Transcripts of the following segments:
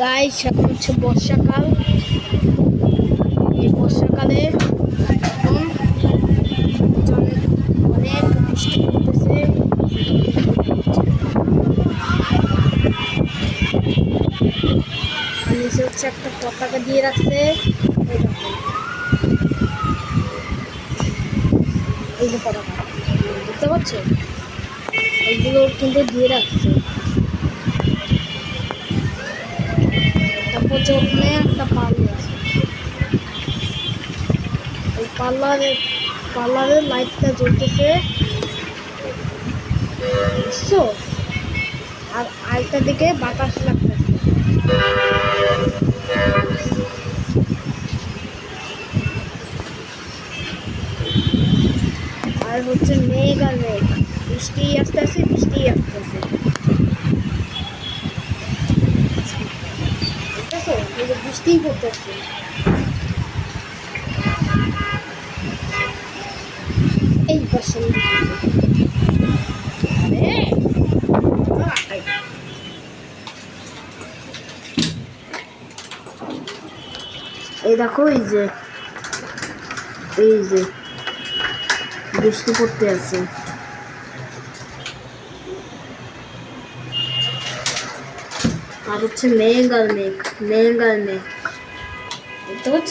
Guys, এখন হচ্ছে বর্ষাকাল। এই বর্ষাকালে এখন অনেক নিচে হচ্ছে একটা পতাকা দিয়ে রাখছে। এই। যে পতাকা পাচ্ছ এইগুলো কিন্তু দিয়ে রাখছে। যে ওখানে একটা পার্লার আছে। ওই পার্লারে পার্লারের লাইটটা জ্বলতেছে। আর আরেকটা দিকে বাতাস লাগতেছে। আর হচ্ছে মেঘ আর মেঘ। বৃষ্টি আসতে আসে বৃষ্টি আসতে আসে দেখো এই যে বৃষ্টিই পড়তেছে এই পাশে আরে, আয়। এই দেখো এই যে এই যে বৃষ্টি পড়তে আছে আর হচ্ছে মেঘ আর মেঘ মেঘ আর মেঘ বুঝতে পারছ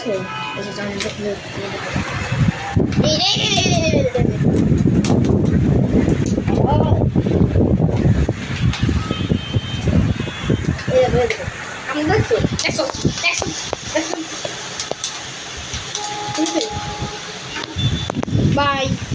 আমি বলছি দেখো দেখো দেখো Bye.